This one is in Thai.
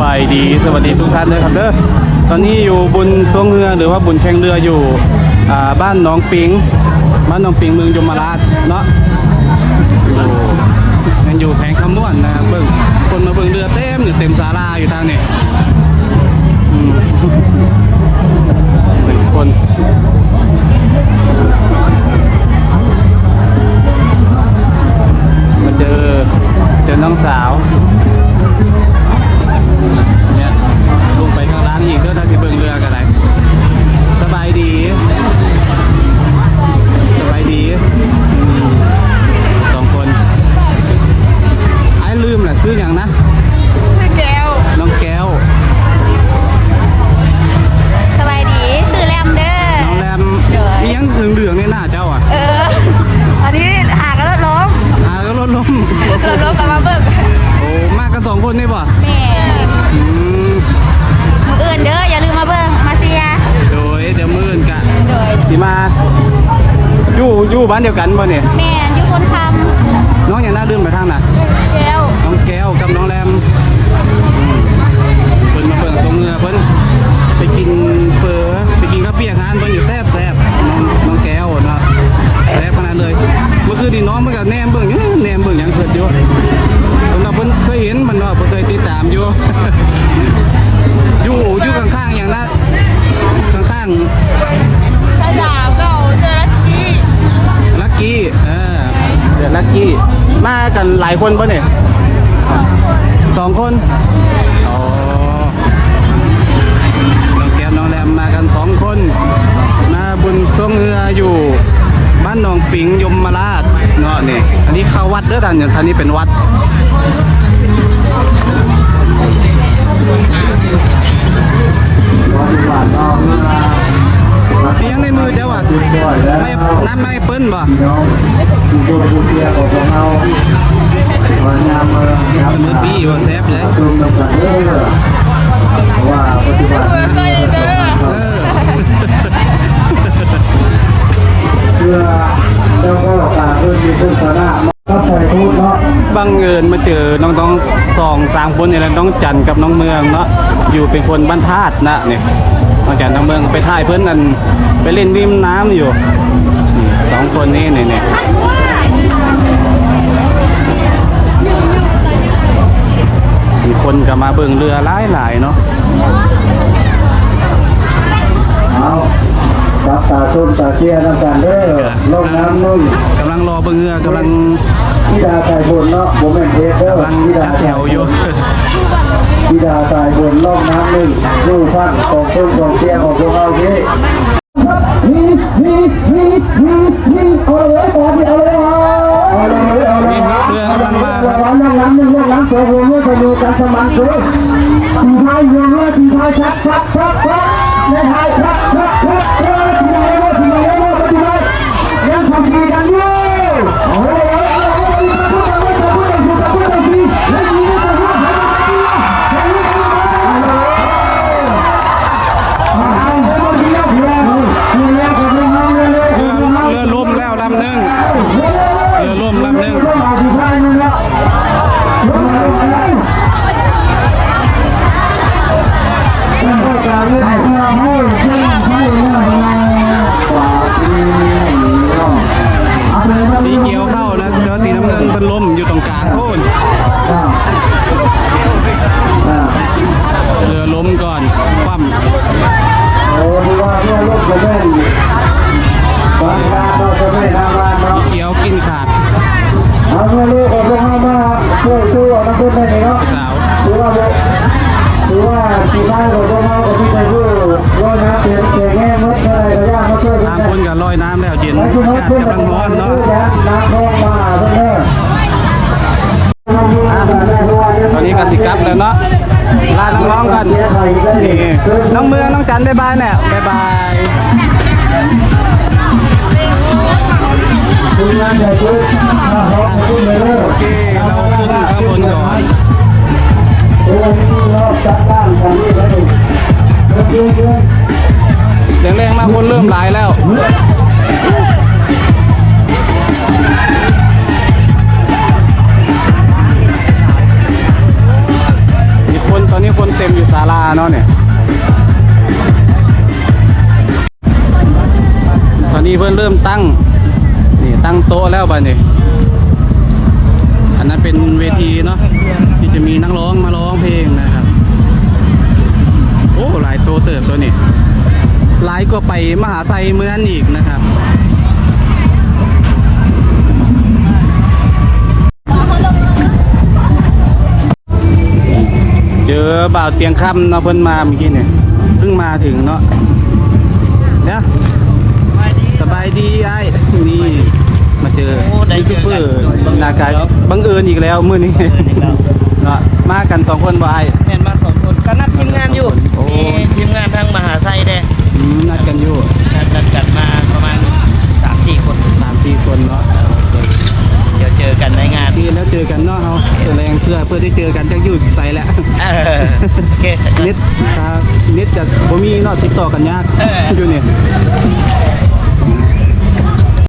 บายดีสวัสดีทุกท่านเลยครับเด้อตอนนี้อยู่บนสวงเรือหรือว่าบนแข่งเรืออยู่บ้านหนองปิงบ้านหนองปิงเมืองยมราชเนาะอยู่ยังอยู่แผงคำนวณนะเบิ่งคนมาเบิ่งเรือเต็มอยู่เต็มศาลาอยู่ทางนี้ รถล้มกลับมาเบิกโอ้มากกันสองคนนี่ป่ะแม่อืมมืออื่นเด้ออย่าลืมมาเบิ่งมาเซียโดยเดี๋ยวมื่นกะโดยสิมาอยู่อยู่บ้านเดียวกันป่ะเนี่ยแม่อยู่คนคน้องอย่างน่าดื่มไปทางน่ะำแก้วน้องแก้วกับน้องแรมอืมเพิ่นมาเบิ่งสงเงือเพิ่นไปกินเฟอไปกินข้าวเปียกฮานเพิ่นอยู่แซ่บแซ่บน้องน้องแก้วเนาะแซ่บขนาดเลยเมื่อคืนนี้น้องมันก็แนมเบิ่งอยู่ แนมเบิ่งหยังเพิ่นอยู่เพิ่นว่าเพิ่นเคยเห็นมันว่าเพิ่นเคยติดตามอยู่ อยู่อยู่ข้างๆอย่างนั้นข้างสดาเก่าเจอลักกี้ๆลักกี้เออเดี๋ยวลักกี้มากันหลายคนป่ะเนี่ยสองคนอ๋อน้องแก้มน้องแรมมากันสองคน มาบุญช่วงเรืออยู่ บ้านหนองปิงยมราช เนาะนี่อันนี้เข้าวัดเด้อท่านเนี่ยท่านนี้เป็นวัดเลี้ยงในมือเจ้าอะไม่น้ำไม่เปิ้นบ่เกียรของเราวันยามองยามสมุดบี้ว่าแซ่บเลยตรงกับกันเด้อว่าปฏิบัติ เจ้าก็ตาเพื่อมีพุทธนะก็ใส่ทุกเนาะบังเอิญมาเจอน้องต้องสองสามคนนี่แหละน้องจันกับน้องเมืองเนาะอยู่เป็นคนบ้านธาตุนะเนี่ยน้องจันน้องเมืองไปถ่ายเพื่อนนั่นไปเล่นริมน้ำอยู่สองคนนี้เนี่ยเนี่ยมีคนก็มาเบิ่งเรือหลายหลายๆเนาะ เอา จับตาส้มตาเชียน้ำกันเด้อลงน้ำนุ่มกำลังรอเบิ่งเรือกำลังที่ดาใส่บนเนาะโมเมนเทสเด้อกำลังที่ดาจัดแถวอยู่ที่ดาใส่บนลงน้ำนุ่มนู่ฟันของต้นของเชียของพวกเราที่นี่นี่นี่นี่นี่เอาเลยก่อนเอาเลยเอาเลยเอาเลยนี่เรือกำลังมาครับร้อนน้ำน้ำหนึ่งน้ำสองหัวเมื่อจะอยู่กันสมานเลยทีไทยอยู่เมื่อทีไทยชักชักชักชักในไทยชักชักชักชักทีไทยว่าทีไทยว่าทีไทยยังทำดีกันอยู่โอ้ย เเรือเรือล่มแล้วลำหนึง สู้เอาน้ำพุได้ไหมเนาะสาวถือว่าถือว่าทีมงานของพวกเรากับพี่ใจสู้ร้อยน้ำเสียงเสียงแง่มดอะไรก็ยากมาช่วยกัตานมนะคนกับลอยน้ำแล้วเย็นไปคุณมอาดกาศช่วยกำลังร้อนเนาะน้ำคลองมาเพื่อนเด้อตอนนี้กันสิกลับแล้วเนาะลาน้องๆกันนี่น้องเมืองน้องจันบ๊ายบายเนี่ยบ๊ายบาย คนเริ่มหลายแล้วมีคนตอนนี้คนเต็มอยู่ศาลาเนาะเนี่ย ตอนนี้เพื่อนเริ่มตั้ง นี่ตั้งโต๊ะแล้วบ้านี่อันนั้นเป็นเวทีเนาะที่จะมีนักร้องมาร้องเพลงนะครับ โอ้ หลายโต๊ะเติบตัวนี้ หลายก็ไปมหาไซเมืองอีกนะครับเจอบ่าวเตียงค่ำเนาะเพิ่นมาเมื่อกี้เนี่ยเพิ่งมาถึงเนาะเนี่ยสบายดีไอ้นี่มาเจอโอ้ได้ยูเจทูบอเบกันอร์บังเอิญนากายแล้วบังเอิญอีกแล้วมื้อนี้เนาะมากันสองคนบ่ไอ้ สามสี่คนเนาะเดี๋ยวเจอกันในงานที่แล้วเจอกันเนาะเอาแรงเพื่อเพื่อได้เจอกันจักอยู่ใส่แหละเออโอเคเน็ตครับเน็ตจะบ่มีเนาะติดต่อกันยากเอออยู่นี่